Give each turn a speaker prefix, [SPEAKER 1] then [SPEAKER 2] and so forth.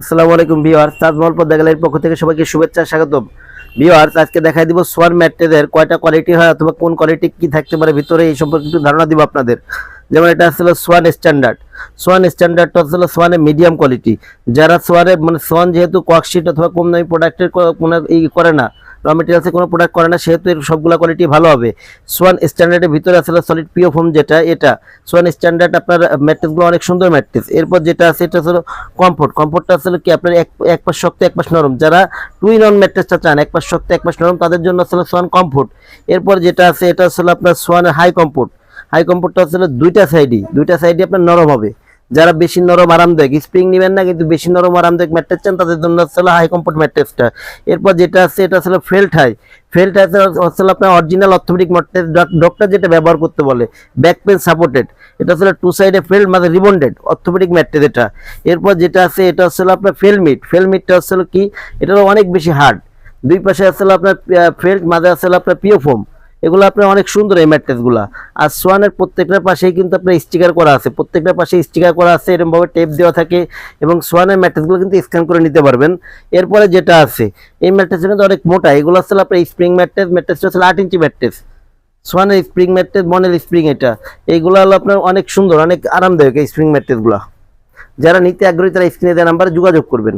[SPEAKER 1] আসসালামু আলাইকুম ভিওয়ার্স তাজমহল পদ্মা গ্যালারির পক্ষ থেকে সবাইকে শুভেচ্ছা, স্বাগতম। ভিওয়ার্স আজকে দেখাই দিব সোয়ান ম্যাট্রেদের কয়টা কোয়ালিটি হয় অথবা কোন কোয়ালিটি কি থাকতে পারে ভিতরে, এই সম্পর্কে একটু ধারণা দিব আপনাদের। যেমন এটা আসলে সোয়ান স্ট্যান্ডার্ড সোয়ান স্ট্যান্ডার্ডটা আসলে সোয়ানের মিডিয়াম কোয়ালিটি যারা সোয়ানের মানে সোয়ান যেহেতু কোয়াকশিট অথবা কম দামি প্রোডাক্টের কোনো ই করে না র মেটেরিয়ালসে কোনো প্রোডাক্ট করে না, সেহেতু এর সবগুলা কোয়ালিটি ভালো হবে। সোয়ান স্ট্যান্ডার্ডের ভিতরে আসলে সলিড পিও ফোম যেটা, এটা। সোয়ান স্ট্যান্ডার্ড আপনার ম্যাট্রেসগুলো অনেক সুন্দর ম্যাট্রেস এরপর যেটা আছে, এটা হলো কমফোর্ট কমফোর্টটা আসলে কি, আপনার এক এক পাশ শক্ত, এক পাশ নরম। যারা টুই নন ম্যাট্রেসটা চান, এক পাশ শক্ত, এক পাশ নরম, তাদের জন্য আসলে সোয়ান কমফোর্ট এরপর যেটা আছে, এটা আসলে আপনার সোয়ানের হাই কমফোর্ট হাই কমফোর্টটা আসলে দুইটা সাইডই দুইটা সাইডই আপনার নরম হবে। যারা বেশি নরম আরামদায়ক স্প্রিং নেবেন না, কিন্তু বেশি নরম আরামদায়ক ম্যাট্রেস চান তাদের জন্য আসলে হাই কমফোর্ট ম্যাট্রেসটা এরপর যেটা আছে, এটা আসলে ফেল্ট হাই ফেল্ট হাই আসলে আপনার অরিজিনাল অর্থোপেডিক ম্যাট্রেস ডক্টর যেটা ব্যবহার করতে বলে ব্যাক পেন সাপোর্টেড এটা আসলে টু সাইডে ফেল্ড মানে রিবন্ডেড অর্থোপেডিক ম্যাট্রেস এটা। এরপর যেটা আছে, এটা হচ্ছে আপনার ফেলমিট ফেলমিটটা আসলে কি? এটা অনেক বেশি হার্ড দুই পাশে আসলে আপনার ফেল্ট মাঝে আসলে আপনার পিওফোম এগুলো আপনার অনেক সুন্দর এই ম্যাট্রেসগুলো আর সোয়ানের প্রত্যেকটা পাশেই কিন্তু আপনার স্টিকার করা আছে। প্রত্যেকটা পাশে স্টিকার করা আছে এরকমভাবে টেপ দেওয়া থাকে এবং সোয়ানের ম্যাট্রেসগুলো কিন্তু স্ক্যান করে নিতে পারবেন। এরপরে যেটা আছে, এই ম্যাট্রেসটা কিন্তু অনেক মোটা। এগুলো আসলে আপনার স্প্রিং ম্যাট্রেস, ম্যাট্রেসটা আসলে আট ইঞ্চি ম্যাট্রেস। সোয়ানের স্প্রিং ম্যাট্রেস, মনের স্প্রিং এটা। এইগুলো হলো আপনার অনেক সুন্দর, অনেক আরামদায়ক এই স্প্রিং ম্যাট্রেসগুলো। যারা নিতে আগ্রহী তারা স্ক্রিনে দেওয়া নাম্বারে যোগাযোগ করবেন।